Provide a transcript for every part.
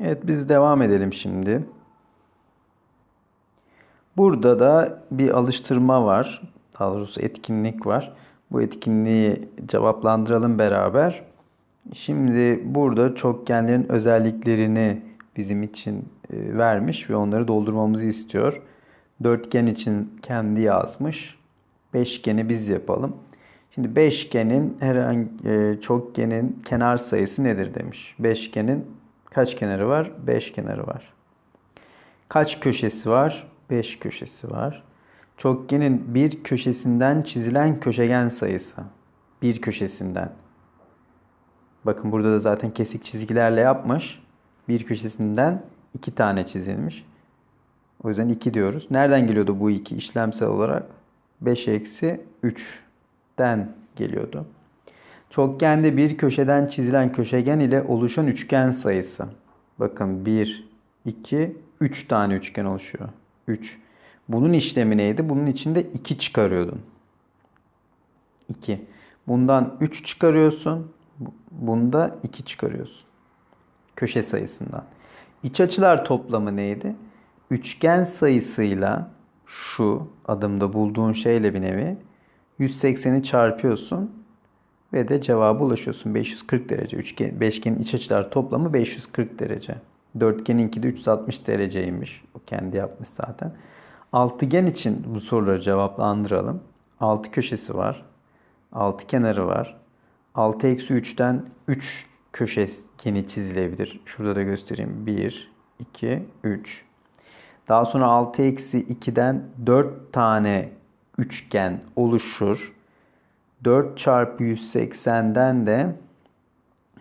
Evet biz devam edelim şimdi. Burada da bir alıştırma var. Daha doğrusu etkinlik var. Bu etkinliği cevaplandıralım beraber. Şimdi burada çokgenlerin özelliklerini bizim için e, vermiş ve onları doldurmamızı istiyor. Dörtgen için kendi yazmış. Beşgeni biz yapalım. Şimdi beşgenin herhangi e, çokgenin kenar sayısı nedir demiş. Beşgenin kaç kenarı var? Beş kenarı var. Kaç köşesi var? Beş köşesi var. Çokgenin bir köşesinden çizilen köşegen sayısı. Bir köşesinden. Bakın burada da zaten kesik çizgilerle yapmış. Bir köşesinden iki tane çizilmiş. O yüzden 2 diyoruz. Nereden geliyordu bu iki işlemsel olarak? 5 eksi 3'ten geliyordu. Çokgende bir köşeden çizilen köşegen ile oluşan üçgen sayısı. Bakın 1, 2, 3 tane üçgen oluşuyor. 3. Bunun işlemi neydi? Bunun içinde 2 çıkarıyordun. 2. Bundan 3 çıkarıyorsun. Bunda 2 çıkarıyorsun. Köşe sayısından. İç açılar toplamı neydi? Üçgen sayısıyla şu adımda bulduğun şeyle bir nevi 180'i çarpıyorsun ve de cevaba ulaşıyorsun. 540 derece. Üçgen, beşgenin iç açılar toplamı 540 derece. Dörtgeninki de 360 dereceymiş. O kendi yapmış zaten. Altıgen için bu soruları cevaplandıralım. Altı köşesi var. Altı kenarı var. 6 eksi 3'ten 3 köşegeni çizilebilir. Şurada da göstereyim. 1, 2, 3. Daha sonra 6 eksi 2'den 4 tane üçgen oluşur. 4 çarpı 180'den de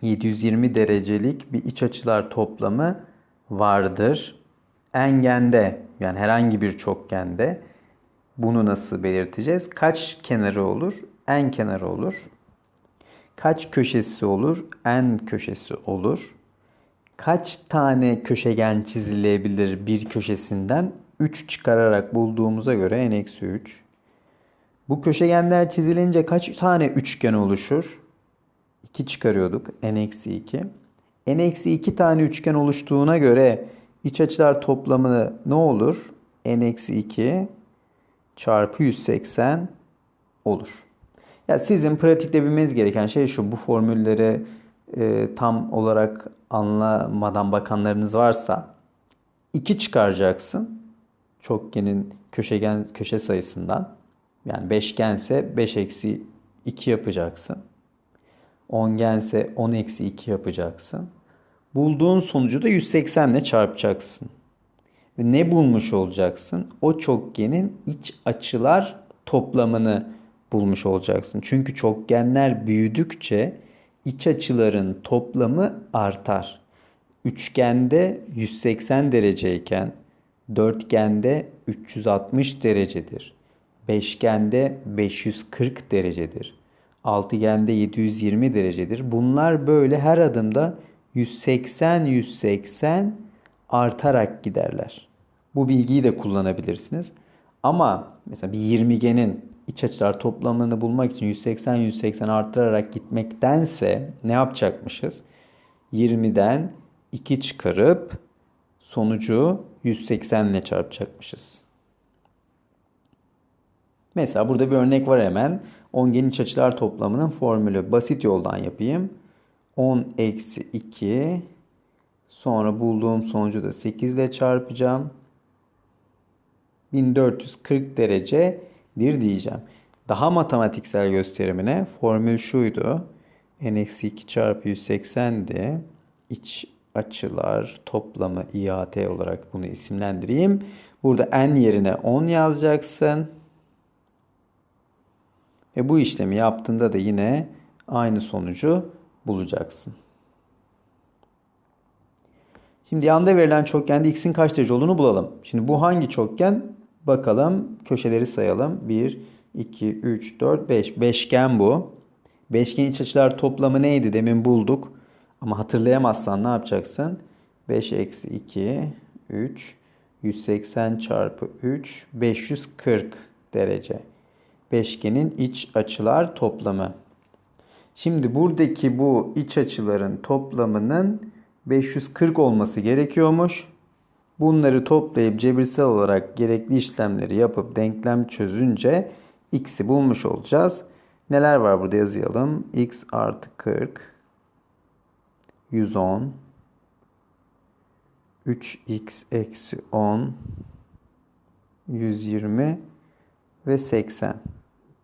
720 derecelik bir iç açılar toplamı vardır. Engende yani herhangi bir çokgende bunu nasıl belirteceğiz? Kaç kenarı olur? En kenarı olur. Kaç köşesi olur? En köşesi olur. Kaç tane köşegen çizilebilir bir köşesinden? 3 çıkararak bulduğumuza göre n-3. Bu köşegenler çizilince kaç tane üçgen oluşur? 2 çıkarıyorduk. n-2. n-2 tane üçgen oluştuğuna göre iç açılar toplamı ne olur? n-2 çarpı 180 olur. Ya sizin pratikte bilmeniz gereken şey şu. Bu formülleri e, tam olarak anlamadan bakanlarınız varsa 2 çıkaracaksın. Çokgenin köşegen köşe sayısından. Yani beşgense 5 eksi 2 yapacaksın. Ongense 10 eksi 2 yapacaksın. Bulduğun sonucu da 180 ile çarpacaksın. Ve ne bulmuş olacaksın? O çokgenin iç açılar toplamını bulmuş olacaksın. Çünkü çokgenler büyüdükçe iç açıların toplamı artar. Üçgende 180 dereceyken dörtgende 360 derecedir. Beşgende 540 derecedir. Altıgende 720 derecedir. Bunlar böyle her adımda 180 180 artarak giderler. Bu bilgiyi de kullanabilirsiniz. Ama mesela bir 20genin iç açılar toplamını bulmak için 180-180 arttırarak gitmektense ne yapacakmışız? 20'den 2 çıkarıp sonucu 180 ile çarpacakmışız. Mesela burada bir örnek var hemen. Ongenin iç açılar toplamının formülü. Basit yoldan yapayım. 10 eksi 2 sonra bulduğum sonucu da 8 ile çarpacağım. 1440 derece dir diyeceğim. Daha matematiksel gösterimine formül şuydu. n-2 çarpı 180'di. İç açılar toplamı IAT olarak bunu isimlendireyim. Burada n yerine 10 yazacaksın. Ve bu işlemi yaptığında da yine aynı sonucu bulacaksın. Şimdi yanda verilen çokgende x'in kaç derece olduğunu bulalım. Şimdi bu hangi çokgen? Bakalım köşeleri sayalım. 1, 2, 3, 4, 5. Beşgen bu. Beşgen iç açılar toplamı neydi? Demin bulduk. Ama hatırlayamazsan ne yapacaksın? 5 eksi 2, 3, 180 çarpı 3, 540 derece. Beşgenin iç açılar toplamı. Şimdi buradaki bu iç açıların toplamının 540 olması gerekiyormuş. Bunları toplayıp cebirsel olarak gerekli işlemleri yapıp denklem çözünce x'i bulmuş olacağız. Neler var burada yazayalım. x artı 40 110 3x eksi 10 120 ve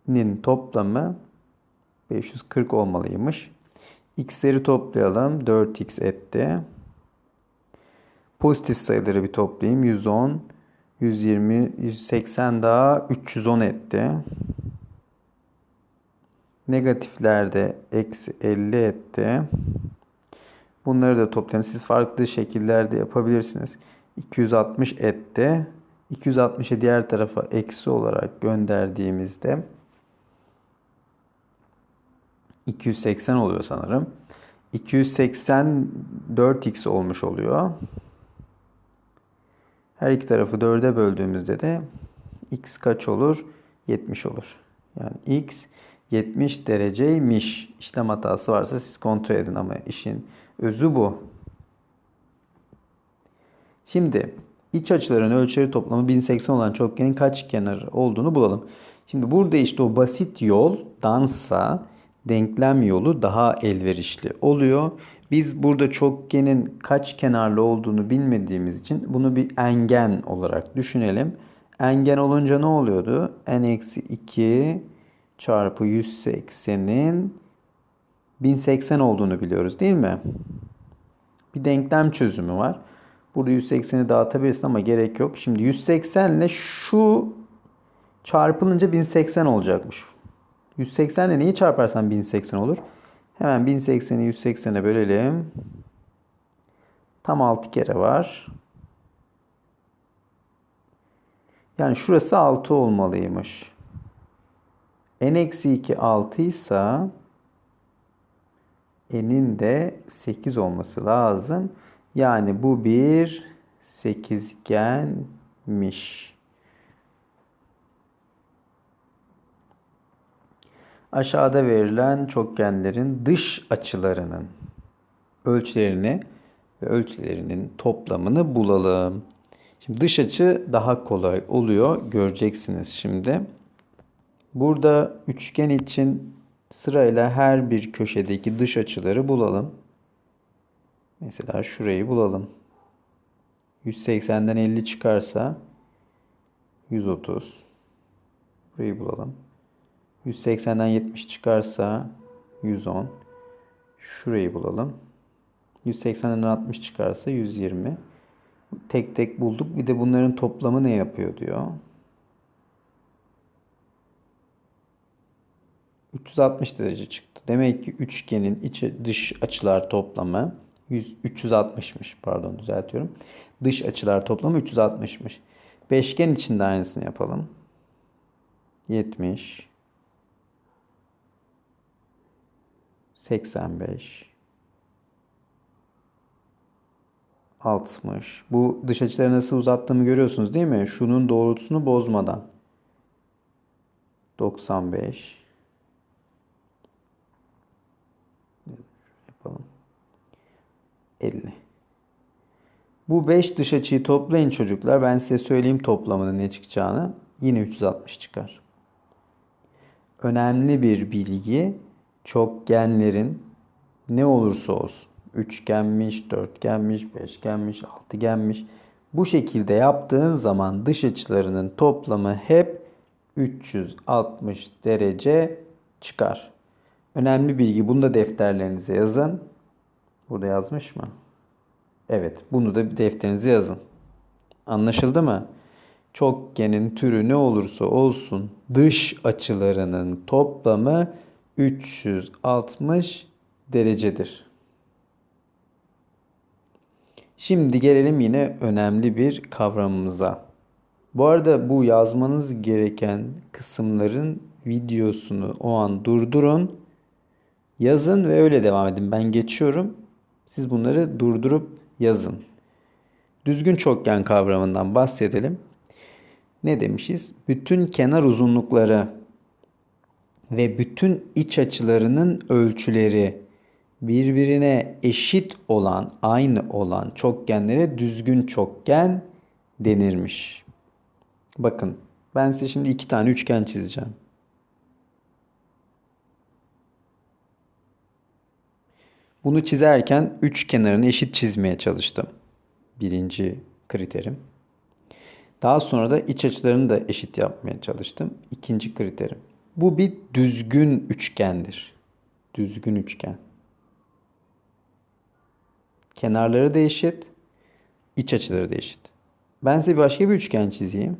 80'nin toplamı 540 olmalıymış. X'leri toplayalım. 4x etti. Pozitif sayıları bir toplayayım. 110, 120, 180 daha 310 etti. Negatifler de eksi 50 etti. Bunları da toplayalım. Siz farklı şekillerde yapabilirsiniz. 260 etti. 260'ı diğer tarafa eksi olarak gönderdiğimizde 280 oluyor sanırım. 280 4x olmuş oluyor. Her iki tarafı 4'e böldüğümüzde de x kaç olur? 70 olur. Yani x 70 dereceymiş. İşlem hatası varsa siz kontrol edin ama işin özü bu. Şimdi iç açıların ölçüleri toplamı 1080 olan çokgenin kaç kenar olduğunu bulalım. Şimdi burada işte o basit yol dansa denklem yolu daha elverişli oluyor. Biz burada çokgenin kaç kenarlı olduğunu bilmediğimiz için bunu bir engen olarak düşünelim. Engen olunca ne oluyordu? n-2 çarpı 180'in 1080 olduğunu biliyoruz değil mi? Bir denklem çözümü var. Burada 180'i dağıtabilirsin ama gerek yok. Şimdi 180 ile şu çarpılınca 1080 olacakmış. 180 ile neyi çarparsan 1080 olur? Hemen 1080'i 180'e bölelim. Tam 6 kere var. Yani şurası 6 olmalıymış. n-2 6 ise n'in de 8 olması lazım. Yani bu bir sekizgenmiş. Aşağıda verilen çokgenlerin dış açılarının ölçülerini ve ölçülerinin toplamını bulalım. Şimdi dış açı daha kolay oluyor. Göreceksiniz şimdi. Burada üçgen için sırayla her bir köşedeki dış açıları bulalım. Mesela şurayı bulalım. 180'den 50 çıkarsa 130. Burayı bulalım. 180'den 70 çıkarsa 110. Şurayı bulalım. 180'den 60 çıkarsa 120. Tek tek bulduk. Bir de bunların toplamı ne yapıyor diyor. 360 derece çıktı. Demek ki üçgenin iç dış açılar toplamı 100, 360'mış pardon düzeltiyorum. Dış açılar toplamı 360'mış. Beşgen için de aynısını yapalım. 70 85 60 Bu dış açıları nasıl uzattığımı görüyorsunuz değil mi? Şunun doğrultusunu bozmadan. 95 yapalım. 50. Bu 5 dış açıyı toplayın çocuklar. Ben size söyleyeyim toplamının ne çıkacağını. Yine 360 çıkar. Önemli bir bilgi çokgenlerin ne olursa olsun üçgenmiş, dörtgenmiş, beşgenmiş, altıgenmiş bu şekilde yaptığın zaman dış açılarının toplamı hep 360 derece çıkar. Önemli bilgi. Bunu da defterlerinize yazın. Burada yazmış mı? Evet. Bunu da defterinize yazın. Anlaşıldı mı? Çokgenin türü ne olursa olsun dış açılarının toplamı 360 derecedir. Şimdi gelelim yine önemli bir kavramımıza. Bu arada bu yazmanız gereken kısımların videosunu o an durdurun. Yazın ve öyle devam edin. Ben geçiyorum. Siz bunları durdurup yazın. Düzgün çokgen kavramından bahsedelim. Ne demişiz? Bütün kenar uzunlukları ve bütün iç açılarının ölçüleri birbirine eşit olan, aynı olan çokgenlere düzgün çokgen denirmiş. Bakın ben size şimdi iki tane üçgen çizeceğim. Bunu çizerken üç kenarını eşit çizmeye çalıştım. Birinci kriterim. Daha sonra da iç açılarını da eşit yapmaya çalıştım. İkinci kriterim. Bu bir düzgün üçgendir. Düzgün üçgen. Kenarları da eşit, iç açıları da eşit. Ben size başka bir üçgen çizeyim.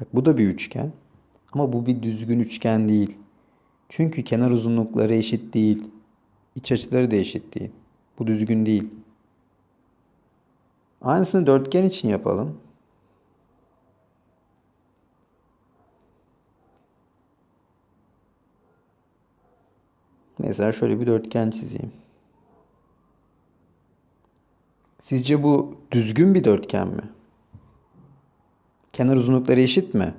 Bak bu da bir üçgen. Ama bu bir düzgün üçgen değil. Çünkü kenar uzunlukları eşit değil. İç açıları da eşit değil. Bu düzgün değil. Aynısını dörtgen için yapalım. Mesela şöyle bir dörtgen çizeyim. Sizce bu düzgün bir dörtgen mi? Kenar uzunlukları eşit mi?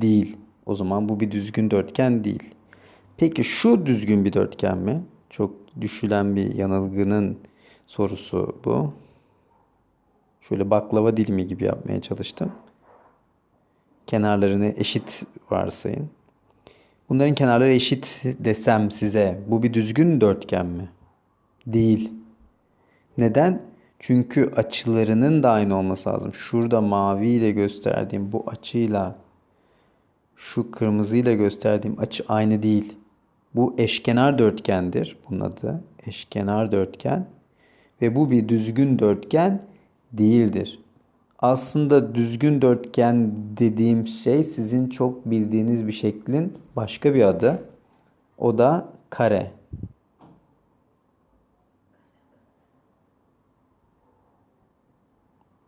Değil. O zaman bu bir düzgün dörtgen değil. Peki şu düzgün bir dörtgen mi? Çok düşülen bir yanılgının sorusu bu. Şöyle baklava dilimi gibi yapmaya çalıştım. Kenarlarını eşit varsayın. Bunların kenarları eşit desem size bu bir düzgün dörtgen mi? Değil. Neden? Çünkü açılarının da aynı olması lazım. Şurada mavi ile gösterdiğim bu açıyla şu kırmızıyla gösterdiğim açı aynı değil. Bu eşkenar dörtgendir. Bunun adı eşkenar dörtgen. Ve bu bir düzgün dörtgen değildir. Aslında düzgün dörtgen dediğim şey sizin çok bildiğiniz bir şeklin başka bir adı. O da kare.